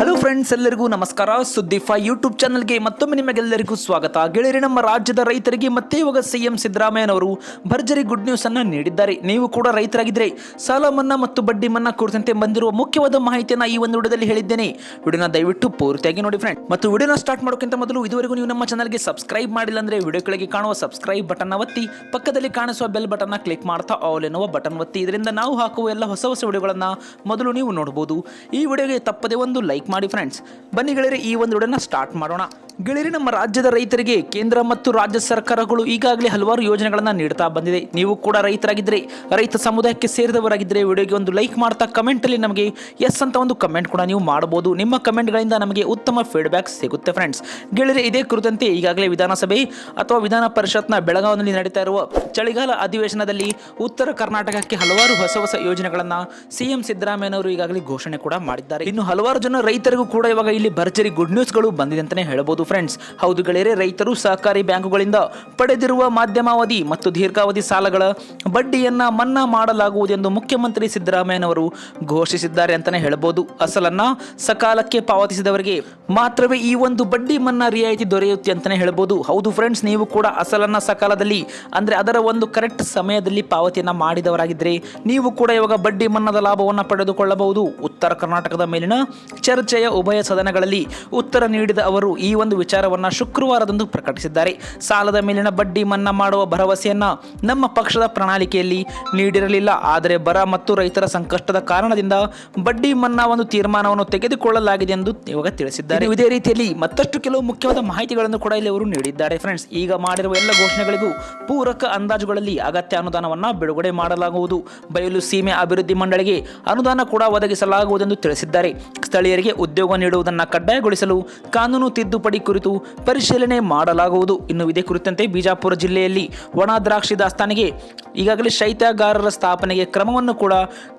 Hello friends ಎಲ್ಲರಿಗೂ ನಮಸ್ಕಾರ. ಸುದ್ದಿಫೈ YouTube ಚಾನಲ್ಗೆ ಮತ್ತೊಮ್ಮೆ ನಿಮಗೆಲ್ಲರಿಗೂ ಸ್ವಾಗತ. ಗೆಳೆಯರಿ, ನಮ್ಮ ರಾಜ್ಯದ ರೈತರಿಗೆ ಮತ್ತೆ ಇವಾಗ ಸಿಎಂ ಸಿದ್ದರಾಮಯ್ಯನವರು ಭರ್ಜರಿ ಗುಡ್ ನ್ಯೂಸ್ ಅನ್ನು ನೀಡಿದ್ದಾರೆ. ನೀವು ಕೂಡ ರೈತರಾಗಿದ್ದರೆ ಸಾಲ ಮನ್ನಾ ಮತ್ತು ಬಡ್ಡಿ ಮನ್ನಾ ಕುರಿತಂತೆ ಬಂದಿರುವ ಮುಖ್ಯವಾದ ಮಾಹಿತಿಯನ್ನು ಈ ಒಂದು ವಿಡಿಯೋದಲ್ಲಿ ಹೇಳಿದ್ದೇನೆ. ವಿಡಿಯೋನ ದಯವಿಟ್ಟು ಪೂರ್ತಿಯಾಗಿ ನೋಡಿ ಫ್ರೆಂಡ್ ಮತ್ತು ವಿಡಿಯೋನ ಸ್ಟಾರ್ಟ್ ಮಾಡೋಕ್ಕಿಂತ ಮೊದಲು ಇದುವರೆಗೂ ನೀವು ನಮ್ಮ ಚಾನಲ್ಗೆ ಸಬ್ಸ್ಕ್ರೈಬ್ ಮಾಡಿಲ್ಲ ಅಂದ್ರೆ ವಿಡಿಯೋ ಕೆಳಗೆ ಕಾಣುವ ಸಬ್ಸ್ಕ್ರೈಬ್ ಬಟನ್ ಒತ್ತಿ, ಪಕ್ಕದಲ್ಲಿ ಕಾಣಿಸುವ ಬೆಲ್ ಬಟನ್ ಕ್ಲಿಕ್ ಮಾಡ್ತಾ ಆಲ್ ಎನ್ನುವ ಬಟನ್ ಒತ್ತಿ. ಇದರಿಂದ ನಾವು ಹಾಕುವ ಎಲ್ಲ ಹೊಸ ಹೊಸ ವಿಡಿಯೋಗಳನ್ನು ಮೊದಲು ನೀವು ನೋಡಬಹುದು ಈ ವಿಡಿಯೋಗೆ ತಪ್ಪದೇ ಒಂದು ಲೈಕ್ ಮಾಡಿ ಫ್ರೆಂಡ್ಸ್ ಬನ್ನಿ ಗೆಳೆಯರೆ ಈ ಒಂದು ವಿಡಿಯೋನ ಸ್ಟಾರ್ಟ್ ಮಾಡೋಣ. ಗೆಳೆಯರೆ, ನಮ್ಮ ರಾಜ್ಯದ ರೈತರಿಗೆ ಕೇಂದ್ರ ಮತ್ತು ರಾಜ್ಯ ಸರ್ಕಾರಗಳು ಈಗಾಗಲೇ ಹಲವಾರು ಯೋಜನೆಗಳನ್ನು ನೀಡ್ತಾ ಬಂದಿದೆ. ನೀವು ಕೂಡ ರೈತರಾಗಿದ್ದರೆ ರೈತ ಸಮುದಾಯಕ್ಕೆ ಸೇರಿದವರಾಗಿದ್ದರೆ ವಿಡಿಯೋಗೆ ಒಂದು ಲೈಕ್ ಮಾಡ್ತಾ ಕಮೆಂಟಲ್ಲಿ ನಮಗೆ ಎಸ್ ಅಂತ ಒಂದು ಕಮೆಂಟ್ ಕೂಡ ನೀವು ಮಾಡಬಹುದು ನಿಮ್ಮ ಕಮೆಂಟ್ಗಳಿಂದ ನಮಗೆ ಉತ್ತಮ ಫೀಡ್ಬ್ಯಾಕ್ ಸಿಗುತ್ತೆ ಫ್ರೆಂಡ್ಸ್ ಗೆಳೆಯರೆ, ಇದೇ ಕುರಿತಂತೆ ಈಗಾಗಲೇ ವಿಧಾನಸಭೆ ಅಥವಾ ವಿಧಾನ ಪರಿಷತ್ನ ಬೆಳಗಾವಿನಲ್ಲಿ ನಡೀತಾ ಇರುವ ಚಳಿಗಾಲ ಅಧಿವೇಶನದಲ್ಲಿ ಉತ್ತರ ಕರ್ನಾಟಕಕ್ಕೆ ಹಲವಾರು ಹೊಸ ಹೊಸ ಯೋಜನೆಗಳನ್ನು ಸಿಎಂ ಸಿದ್ದರಾಮಯ್ಯನವರು ಈಗಾಗಲೇ ಘೋಷಣೆ ಕೂಡ ಮಾಡಿದ್ದಾರೆ. ಇನ್ನು ಹಲವಾರು ಜನ ರೈತರಿಗೂ ಕೂಡ ಇವಾಗ ಇಲ್ಲಿ ಭರ್ಜರಿ ಗುಡ್ ನ್ಯೂಸ್ಗಳು ಬಂದಿದೆ ಅಂತಲೇ ಹೇಳಬಹುದು. ಫ್ರೆಂಡ್ಸ್ ಹೌದು ಗೆಳೆಯರೆ, ರೈತರು ಸಹಕಾರಿ ಬ್ಯಾಂಕುಗಳಿಂದ ಪಡೆದಿರುವ ಮಾಧ್ಯಮಾವಧಿ ಮತ್ತು ದೀರ್ಘಾವಧಿ ಸಾಲಗಳ ಬಡ್ಡಿಯನ್ನ ಮನ್ನಾ ಮಾಡಲಾಗುವುದೆಂದು ಮುಖ್ಯಮಂತ್ರಿ ಸಿದ್ದರಾಮಯ್ಯನವರು ಘೋಷಿಸಿದ್ದಾರೆ ಅಂತಾನೆ ಹೇಳಬಹುದು ಅಸಲನ್ನ ಸಕಾಲಕ್ಕೆ ಪಾವತಿಸಿದವರಿಗೆ ಮಾತ್ರವೇ ಈ ಒಂದು ಬಡ್ಡಿ ಮನ್ನಾ ರಿಯಾಯಿತಿ ದೊರೆಯುತ್ತೆ ಅಂತಾನೆ ಹೇಳಬಹುದು ಹೌದು ಫ್ರೆಂಡ್ಸ್ ನೀವು ಕೂಡ ಅಸಲನ್ನ ಸಕಾಲದಲ್ಲಿ, ಅಂದ್ರೆ ಅದರ ಒಂದು ಕರೆಕ್ಟ್ ಸಮಯದಲ್ಲಿ ಪಾವತಿಯನ್ನ ಮಾಡಿದವರಾಗಿದ್ದರೆ ನೀವು ಕೂಡ ಇವಾಗ ಬಡ್ಡಿ ಮನ್ನಾದ ಲಾಭವನ್ನು ಪಡೆದುಕೊಳ್ಳಬಹುದು. ಉತ್ತರ ಕರ್ನಾಟಕದ ಮೇಲಿನ ಚರ್ಚೆಯ ಉಭಯ ಸದನಗಳಲ್ಲಿ ಉತ್ತರ ನೀಡಿದ ಅವರು ಈ ಒಂದು ವಿಚಾರವನ್ನ ಶುಕ್ರವಾರದಂದು ಪ್ರಕಟಿಸಿದ್ದಾರೆ. ಸಾಲದ ಮೇಲಿನ ಬಡ್ಡಿ ಮನ್ನಾ ಮಾಡುವ ಭರವಸೆಯನ್ನ ನಮ್ಮ ಪಕ್ಷದ ಪ್ರಣಾಳಿಕೆಯಲ್ಲಿ ನೀಡಿರಲಿಲ್ಲ. ಆದರೆ ಬರ ಮತ್ತು ರೈತರ ಸಂಕಷ್ಟದ ಕಾರಣದಿಂದ ಬಡ್ಡಿ ಮನ್ನಾ ಒಂದು ತೀರ್ಮಾನವನ್ನು ತೆಗೆದುಕೊಳ್ಳಲಾಗಿದೆ ಎಂದು ಇವಾಗ ತಿಳಿಸಿದ್ದಾರೆ. ಇದೇ ರೀತಿಯಲ್ಲಿ ಮತ್ತಷ್ಟು ಕೆಲವು ಮುಖ್ಯವಾದ ಮಾಹಿತಿಗಳನ್ನು ಕೂಡ ಇಲ್ಲಿ ಅವರು ನೀಡಿದ್ದಾರೆ. ಫ್ರೆಂಡ್ಸ್, ಈಗ ಮಾಡಿರುವ ಎಲ್ಲ ಘೋಷಣೆಗಳಿಗೂ ಪೂರಕ ಅಂದಾಜುಗಳಲ್ಲಿ ಅಗತ್ಯ ಅನುದಾನವನ್ನ ಬಿಡುಗಡೆ ಮಾಡಲಾಗುವುದು. ಬಯಲು ಸೀಮೆ ಅಭಿವೃದ್ಧಿ ಮಂಡಳಿಗೆ ಅನುದಾನ ಕೂಡ ಒದಗಿಸಲಾಗುವುದೆಂದು ತಿಳಿಸಿದ್ದಾರೆ. ಸ್ಥಳೀಯರಿಗೆ ಉದ್ಯೋಗ ನೀಡುವುದನ್ನು ಕಡ್ಡಾಯಗೊಳಿಸಲು ಕಾನೂನು ತಿದ್ದುಪಡಿ ಕುರಿತು ಪರಿಶೀಲನೆ ಮಾಡಲಾಗುವುದು. ಇನ್ನು ಇದೇ ಕುರಿತಂತೆ ಬಿಜಾಪುರ ಜಿಲ್ಲೆಯಲ್ಲಿ ಒಣ ದ್ರಾಕ್ಷಿ ದಾಸ್ತಾನಿಗೆ ಈಗಾಗಲೇ ಶೈತ್ಯಾಗಾರರ ಸ್ಥಾಪನೆಗೆ ಕ್ರಮವನ್ನು ಕೂಡ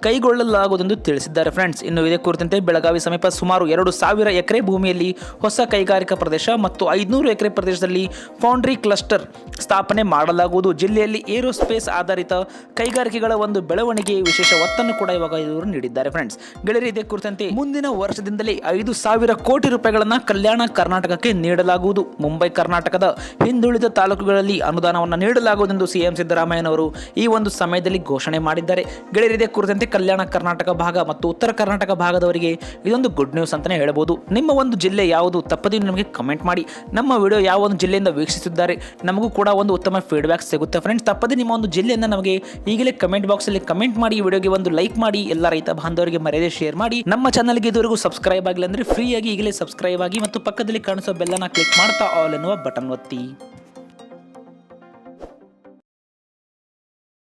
ಕೈಗೊಳ್ಳಲಾಗುವುದೆಂದು ತಿಳಿಸಿದ್ದಾರೆ ಫ್ರೆಂಡ್ಸ್. ಇನ್ನು ಇದೇ ಕುರಿತಂತೆ ಬೆಳಗಾವಿ ಸಮೀಪ ಸುಮಾರು ಎರಡು ಸಾವಿರ ಎಕರೆ ಭೂಮಿಯಲ್ಲಿ ಹೊಸ ಕೈಗಾರಿಕಾ ಪ್ರದೇಶ ಮತ್ತು ಐದುನೂರು ಎಕರೆ ಪ್ರದೇಶದಲ್ಲಿ ಫೌಂಡ್ರಿ ಕ್ಲಸ್ಟರ್ ಸ್ಥಾಪನೆ ಮಾಡಲಾಗುವುದು. ಜಿಲ್ಲೆಯಲ್ಲಿ ಏರೋಸ್ಪೇಸ್ ಆಧಾರಿತ ಕೈಗಾರಿಕೆಗಳ ಒಂದು ಬೆಳವಣಿಗೆ ವಿಶೇಷ ಒತ್ತನ್ನು ಕೂಡ ಇವಾಗ ಇವರು ನೀಡಿದ್ದಾರೆ ಫ್ರೆಂಡ್ಸ್. ಗೆಳೆಯರಿ, ಇದೇ ಕುರಿತಂತೆ ಮುಂದಿನ ವರ್ಷದಿಂದಲೇ ಐದು ಸಾವಿರ ಕೋಟಿ ರೂಪಾಯಿಗಳನ್ನ ಕಲ್ಯಾಣ ಕರ್ನಾಟಕಕ್ಕೆ ನೀಡಲಾಗುವುದು. ಮುಂಬೈ, ಕರ್ನಾಟಕದ ಹಿಂದುಳಿದ ತಾಲೂಕುಗಳಲ್ಲಿ ಅನುದಾನವನ್ನು ನೀಡಲಾಗುವುದೆಂದು ಸಿಎಂ ಸಿದ್ದರಾಮಯ್ಯನವರು ಈ ಒಂದು ಸಮಯದಲ್ಲಿ ಘೋಷಣೆ ಮಾಡಿದ್ದಾರೆ. ಗೆಳೆಯರಿದೆ ಕುರಿತಂತೆ ಕಲ್ಯಾಣ ಕರ್ನಾಟಕ ಭಾಗ ಮತ್ತು ಉತ್ತರ ಕರ್ನಾಟಕ ಭಾಗದವರಿಗೆ ಇದೊಂದು ಗುಡ್ ನ್ಯೂಸ್ ಅಂತಾನೆ ಹೇಳಬಹುದು ನಿಮ್ಮ ಒಂದು ಜಿಲ್ಲೆ ಯಾವುದು ತಪ್ಪದೇ ನಮಗೆ ಕಮೆಂಟ್ ಮಾಡಿ. ನಮ್ಮ ವಿಡಿಯೋ ಯಾವ ಒಂದು ಜಿಲ್ಲೆಯಿಂದ ವೀಕ್ಷಿಸಿದ್ದಾರೆ ನಮಗೂ ಕೂಡ ಒಂದು ಉತ್ತಮ ಫೀಡ್ಬ್ಯಾಕ್ ಸಿಗುತ್ತೆ. ಫ್ರೆಂಡ್ಸ್ ತಪ್ಪದೇ ನಿಮ್ಮ ಒಂದು ಜಿಲ್ಲೆಯನ್ನು ನಮಗೆ ಈಗಲೇ ಕಮೆಂಟ್ ಬಾಕ್ಸಲ್ಲಿ ಕಮೆಂಟ್ ಮಾಡಿ ಈ ವಿಡಿಯೋಗೆ ಒಂದು ಲೈಕ್ ಮಾಡಿ, ಎಲ್ಲ ರೈತ ಬಾಂಧವರಿಗೆ ಮರ್ಯಾದೆ ಶೇರ್ ಮಾಡಿ. ನಮ್ಮ ಚಾನಲ್ಗೆ ಇದುವರೆಗೂ ಸಬ್ಸ್ಕ್ರೈಬ್ ಆಗಿಲ್ಲ ಅಂದರೆ ಫ್ರೀಯಾಗಿ ಈಗಲೇ ಸಬ್ಸ್ಕ್ರೈಬ್ ಆಗಿ ಮತ್ತು ಪಕ್ಕದಲ್ಲಿ ಕಾಣಿಸೋ ಬೆಲ್ಲನ ಕ್ಲಿಕ್ ಮಾಡ್ತಾ ಆಲ್ ಎನ್ನುವ ಬಟನ್ ಒತ್ತಿ.